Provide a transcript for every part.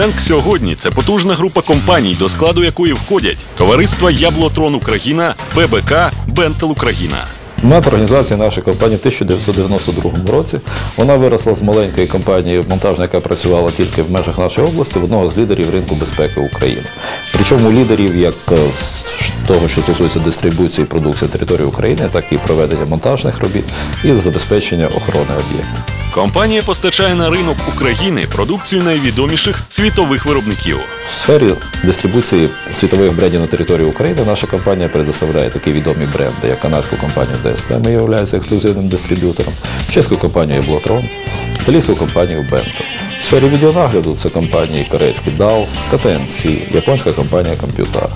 Ценк сьогодні це потужна група компаній, до складу якої входять товариства Яблотрон Україна, ББК, Бентел Україна. Мета організації нашої компанії в 1992 році. Вона виросла з маленької компанії монтажна, яка працювала тільки в межах нашої області, в одного з лідерів ринку безпеки України. Причому лідерів як е, того, що стосується дистрибуції продукції території України, так і проведення монтажних робіт і забезпечення охорони об'єктів. Компанія постачає на ринок України продукцію найвідоміших світових виробників. В сфері дистрибуції світових брендів на території України наша компанія предоставляє такі відомі бренди, як канадську компанію DSM, ми являється ексклюзивним дистриб'ютором, чеську компанію Блотрон, італійську компанію Bento. В сфері відеонагляду це компанії корейські DALS, KTNC, японська компанія Computar.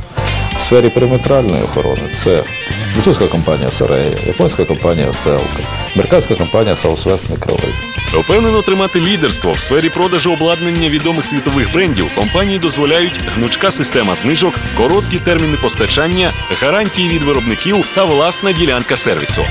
В сфері периметральної охорони це французька компанія Sareia, японська компанія Селка, американська компанія Southwest Microwave. Впевнено тримати лідерство в сфері продажу обладнання відомих світових брендів компанії дозволяють гнучка система знижок, короткі терміни постачання, гарантії від виробників та власна ділянка сервісу.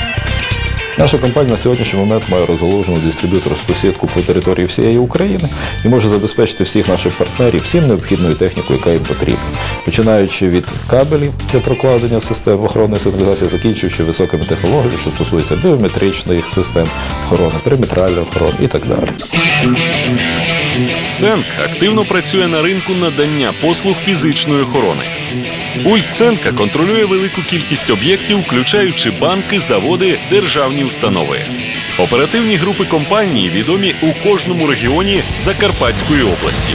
Наша компанія на сьогоднішній момент має розголожену дистриб'юторську сітку по території всієї України і може забезпечити всіх наших партнерів всім необхідною технікою, яка їм потрібна, починаючи від кабелів для прокладення систем охоронної сигналізації, закінчуючи високими технологіями, що стосується біометричних систем охорони, периметральної охорони і так далі. Ценк активно працює на ринку надання послуг фізичної охорони. Ульценка контролює велику кількість об'єктів, включаючи банки, заводи, державні установи. Оперативні групи компанії відомі у кожному регіоні Закарпатської області.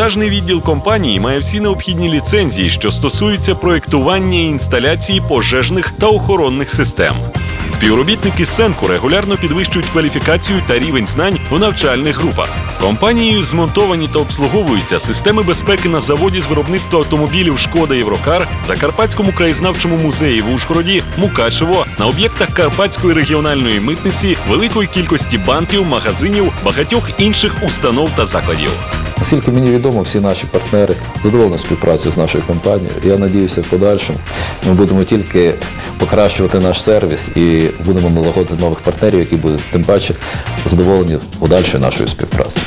Монтажний відділ компанії має всі необхідні ліцензії, що стосуються проєктування і інсталяції пожежних та охоронних систем. Співробітники Сенку регулярно підвищують кваліфікацію та рівень знань у навчальних групах. Компанією змонтовані та обслуговуються системи безпеки на заводі з виробництва автомобілів Шкода Єврокар, Закарпатському краєзнавчому музеї в Ужгороді, Мукачево, на об'єктах Карпатської регіональної митниці, великої кількості банків, магазинів, багатьох інших установ та закладів. Наскільки мені відомо, всі наші партнери задоволені співпрацею з нашою компанією. Я надіюся, в подальшому ми будемо тільки покращувати наш сервіс і будемо налагодити нових партнерів, які будуть тим паче задоволені подальшою нашою співпрацею.